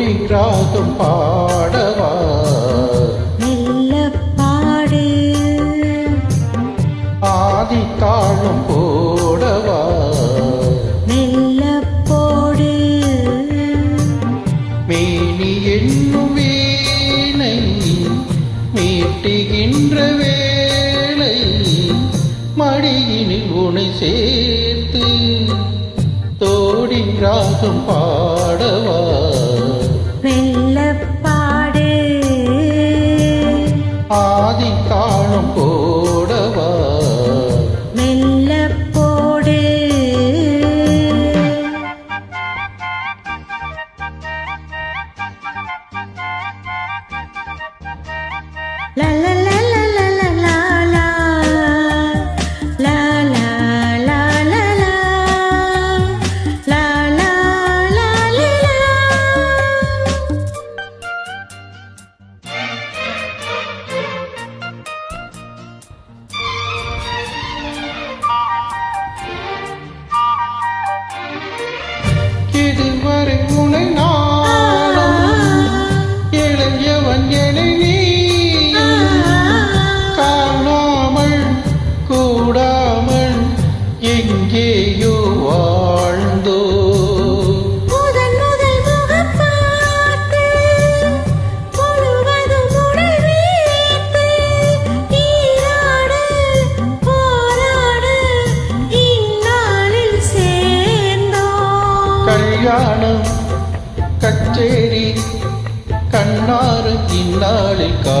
கொடி ராகம் பாடவா மெல்ல பாடு. ஆதி தாழம் போடவா? மெல்ல போடு. மேனி என்னும் வேலை மீட்டுகின்ற வேலை மடியினில் உனை சேர்த்து தோடி ராகம் பாடவா? ஆதித்தாளும் போ கண்ணாறு இந்நாளில் கா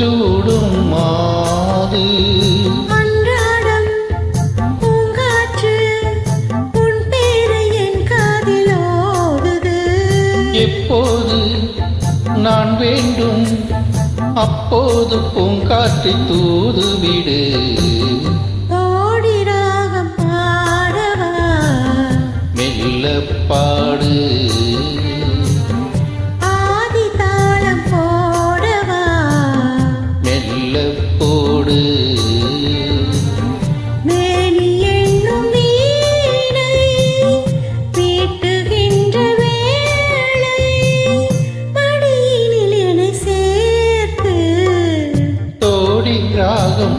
பூச்சூடும் மாது. எப்போது நான் வேண்டும் அப்போது பூங்காற்றை தூதுவிடு மெல்ல பாடு.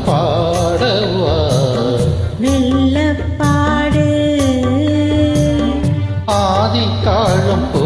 பாடவா? மெல்ல பாடு. ஆதி காலம் போ